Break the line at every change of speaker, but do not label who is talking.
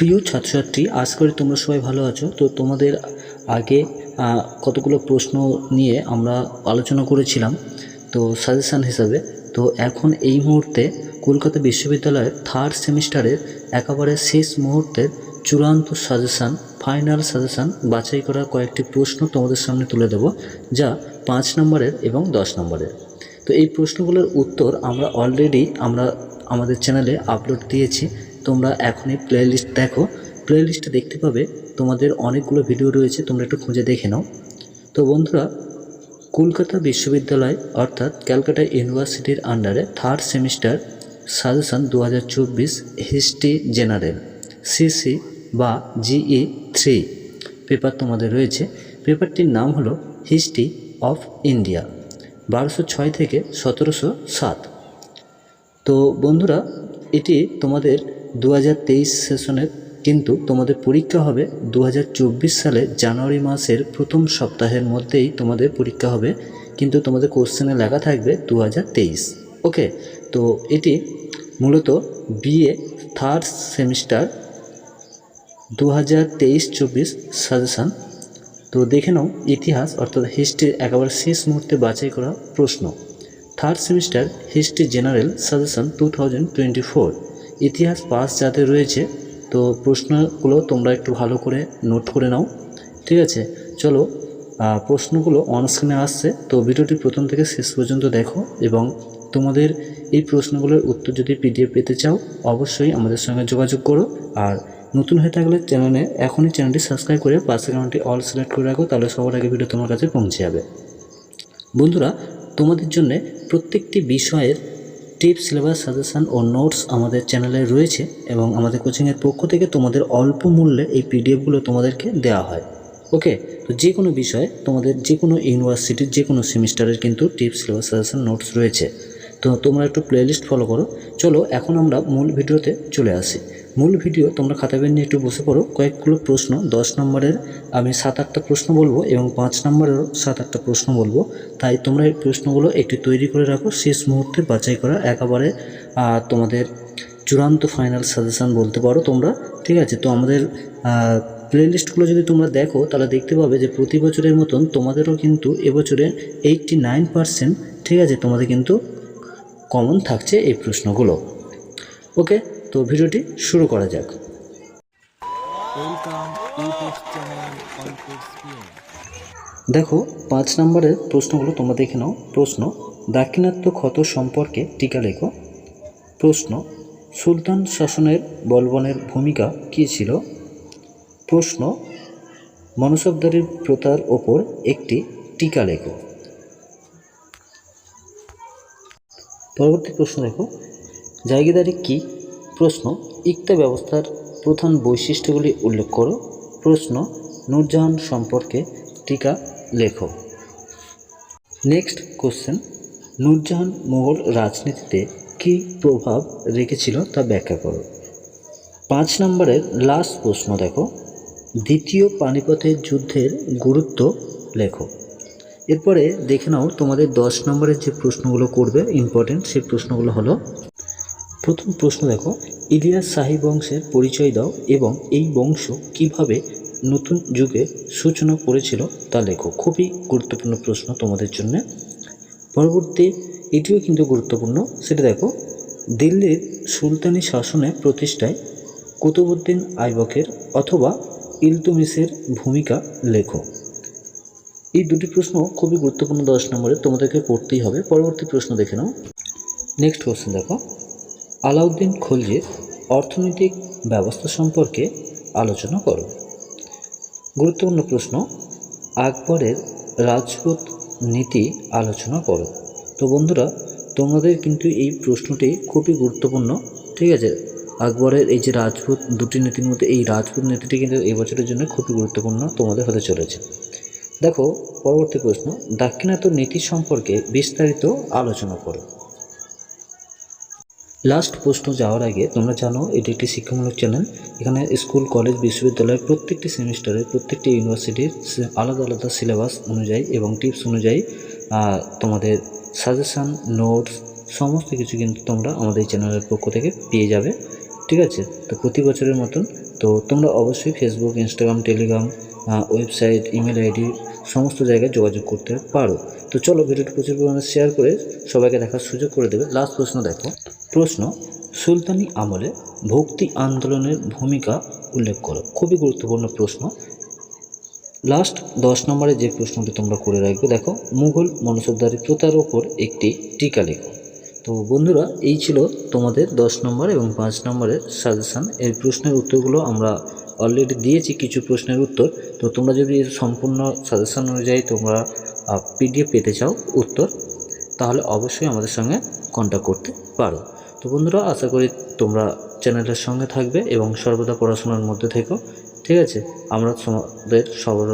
প্রিয় ছাত্রছাত্রী আশা করি তোমরা সবাই ভালো আছো? তো তোমাদের আগে কতগুলো প্রশ্ন নিয়ে আমরা আলোচনা করেছিলাম, তো সাজেশান হিসাবে। তো এখন এই মুহূর্তে কলকাতা বিশ্ববিদ্যালয়ের থার্ড সেমিস্টারের একেবারে শেষ মুহূর্তের চূড়ান্ত সাজেশান ফাইনাল সাজেশান বাছাই করা কয়েকটি প্রশ্ন তোমাদের সামনে তুলে দেব, যা পাঁচ নম্বরের এবং দশ নম্বরের। তো এই প্রশ্নগুলোর উত্তর আমরা অলরেডি আমরা আমাদের চ্যানেলে আপলোড দিয়েছি। তোমরা এখনই প্লেলিস্ট দেখো। প্লেলিস্টে দেখতে পাবে। তোমাদের অনেকগুলো ভিডিও রয়েছে, তোমরা একটু খুঁজে দেখে নাও। তো বন্ধুরা, কলকাতা বিশ্ববিদ্যালয় অর্থাৎ ক্যালকাটা ইউনিভার্সিটির আন্ডারে থার্ড সেমিস্টার সাজেশন দু হাজার চব্বিশ হিস্ট্রি জেনারেল সিসি বা জিই থ্রি পেপার তোমাদের রয়েছে। পেপারটির নাম হলো হিস্ট্রি অফ ইন্ডিয়া বারোশো ছয় থেকে সতেরোশো সাত। তো বন্ধুরা, এটি তোমাদের দু হাজার তেইশ সেশনের, কিন্তু তোমাদের পরীক্ষা হবে দু হাজার চব্বিশ সালে জানুয়ারি মাসের প্রথম সপ্তাহের মধ্যেই তোমাদের পরীক্ষা হবে, কিন্তু তোমাদের কোশ্চেনে লেখা থাকবে দু হাজার তেইশ। ওকে, তো এটি মূলত বিএ থার্ড সেমিস্টার দু হাজার তেইশ চব্বিশ সাজেশান তো দেখে নাও ইতিহাস, অর্থাৎ হিস্ট্রির একেবারে শেষ মুহূর্তে বাছাই করা প্রশ্ন। Third semester history general suggestion two thousand twenty four ইতিহাস পাস যাতে রয়েছে, তো প্রশ্নগুলো তোমরা একটু ভালো করে নোট করে নাও, ঠিক আছে? চলো প্রশ্নগুলো অনস্ক্রিনে আসছে, তো ভিডিওটি প্রথম থেকে শেষ পর্যন্ত দেখো এবং তোমাদের এই প্রশ্নগুলোর উত্তর যদি পিডিএফ পেতে চাও, অবশ্যই আমাদের সঙ্গে যোগাযোগ করো। আর নতুন হয়ে থাকলে চ্যানেলে এখনই চ্যানেলটি সাবস্ক্রাইব করে পাশে কারণটি অল সিলেক্ট করে রাখো, তাহলে সবার আগে ভিডিও তোমার কাছে পৌঁছে যাবে। বন্ধুরা, তোমাদের জন্য প্রত্যেকটি বিষয়ের টিপ, সিলেবাস, সাজেশান ও নোটস আমাদের চ্যানেলে রয়েছে এবং আমাদের কোচিংয়ের পক্ষ থেকে তোমাদের অল্প মূল্যে এই পিডিএফগুলো তোমাদেরকে দেওয়া হয়। ওকে, তো যে কোনো বিষয়ে তোমাদের যে কোনো ইউনিভার্সিটির যে কোনো সেমিস্টারের কিন্তু টিপ, সিলেবাস, সাজেশান, নোটস রয়েছে। তো তোমরা একটু প্লেলিস্ট ফলো করো। চলো, এখন আমরা মূল ভিডিওতে চলে আসি। মূল ভিডিও তোমরা খাতা নিয়ে একটু বসে পড়ো। কয়েকগুলো প্রশ্ন, দশ নম্বরের আমি সাত আটটা প্রশ্ন বলব এবং পাঁচ নম্বরেরও সাত আটটা প্রশ্ন বলব। তাই তোমরা এই প্রশ্নগুলো একটু তৈরি করে রাখো। শেষ মুহূর্তে বাছাই করা একেবারে তোমাদের চূড়ান্ত ফাইনাল সাজেশান বলতে পারো তোমরা। ঠিক আছে? তো আমাদের প্লেলিস্টগুলো যদি তোমরা দেখো, তাহলে দেখতে পাবে যে প্রতি বছরের মতন তোমাদেরও কিন্তু এবছরে এইটটি নাইন পারসেন্ট ঠিক আছে? তোমাদের কিন্তু কমন থাকছে এই প্রশ্নগুলো। ওকে তো ভিডিওটি শুরু করা যাক. দেখো পাঁচ নম্বরের প্রশ্নগুলো তোমরা দেখে নাও। প্রশ্ন দাক্ষিণাত্য ক্ষত সম্পর্কে টিকা লেখো। প্রশ্ন সুলতান শাসনের বলবনের ভূমিকা কী ছিল? প্রশ্ন মনসবদারির প্রথার ওপর একটি টিকা লেখো। পরবর্তী প্রশ্ন দেখো। জায়গিদারি কি? প্রশ্ন, ইকতা ব্যবস্থার প্রধান বৈশিষ্ট্যগুলি উল্লেখ করো। প্রশ্ন, নূরজাহান সম্পর্কে টিকা লেখো। নেক্সট কোশ্চেন, নূরজাহান মোগল রাজনীতিতে কী প্রভাব রেখেছিল তা ব্যাখ্যা করো। পাঁচ নম্বরের লাস্ট প্রশ্ন দেখো। দ্বিতীয় পানিপথের যুদ্ধের গুরুত্ব লেখো। এরপরে দেখে নাও তোমাদের দশ নম্বরের যে প্রশ্নগুলো করবে ইম্পর্টেন্ট সেই প্রশ্নগুলো হলো, প্রথম প্রশ্ন দেখো, ইলিয়াস শাহী বংশের পরিচয় দাও এবং এই বংশ কীভাবে নতুন যুগে সূচনা করেছিল তা লেখো। খুবই গুরুত্বপূর্ণ প্রশ্ন তোমাদের জন্য। পরবর্তী এটিও কিন্তু গুরুত্বপূর্ণ, সেটা দেখো, দিল্লির সুলতানি শাসনে প্রতিষ্ঠায় কুতুবুদ্দিন আইবকের অথবা ইলতুমিসের ভূমিকা লেখো। এই দুটি প্রশ্ন খুবই গুরুত্বপূর্ণ দশ নম্বরে তোমাদেরকে করতেই হবে। পরবর্তী প্রশ্ন দেখে নাও। নেক্সট কোশ্চেন দেখো। আলাউদ্দিন খলজির অর্থনৈতিক ব্যবস্থা সম্পর্কে আলোচনা করো। গুরুত্বপূর্ণ প্রশ্ন, আকবরের রাজপুত নীতি আলোচনা করো। তো বন্ধুরা, তোমাদের কিন্তু এই প্রশ্নটি খুবই গুরুত্বপূর্ণ, ঠিক আছে? আকবরের এই যে রাজপুত দুটি নীতির মধ্যে এই রাজপুত নীতিটি কিন্তু এই বছরের জন্য খুবই গুরুত্বপূর্ণ তোমাদের হতে চলেছে। দেখো, পরবর্তী প্রশ্ন দাক্ষিণাত্য নীতি সম্পর্কে বিস্তারিত আলোচনা করো। লাস্ট প্রশ্ন যাওয়ার আগে তোমরা জানো, এটি একটি শিক্ষামূলক চ্যানেল। এখানে স্কুল, কলেজ বিশ্ববিদ্যালয়ের প্রত্যেকটি সেমিস্টারে প্রত্যেকটি ইউনিভার্সিটির আলাদা আলাদা সিলেবাস অনুযায়ী এবং টিপস অনুযায়ী তোমাদের সাজেশান, নোটস, সমস্ত কিছু কিন্তু তোমরা আমাদের চ্যানেলের পক্ষ থেকে পেয়ে যাবে। ঠিক আছে? তো প্রতি বছরের মতন, তো তোমরা অবশ্যই Facebook Instagram Telegram website email ID সমস্ত জায়গায় যোগাযোগ করতে পারো। তো চলো ভিডিওটি প্রচুর পরিমাণে শেয়ার করে সবাইকে দেখার সুযোগ করে দেবে। লাস্ট প্রশ্ন দেখো। প্রশ্ন, সুলতানি আমলে ভক্তি আন্দোলনের ভূমিকা উল্লেখ করো। খুবই গুরুত্বপূর্ণ প্রশ্ন। লাস্ট দশ নম্বরে যে প্রশ্নটি তোমরা করে রাখবে, দেখো, মুঘল মনসবদারি প্রথার ওপর একটি টিকা লেখো। তো বন্ধুরা, এই ছিল তোমাদের দশ নম্বর এবং পাঁচ নম্বরের সাজেশান এই প্রশ্নের উত্তরগুলো আমরা অলরেডি দিয়েছি কিছু প্রশ্নের উত্তর, তো তোমরা যদি সম্পূর্ণ সাজেশন অনুযায়ী তোমরা পিডিএফ পেতে চাও উত্তর, তাহলে অবশ্যই আমাদের সঙ্গে কন্ট্যাক্ট করতে পারো। তো বন্ধুরা, আশা করি তোমরা চ্যানেলের সঙ্গে থাকবে এবং সর্বদা পড়াশোনার মধ্যে থেকো, ঠিক আছে? আমরা তোমাদের সবার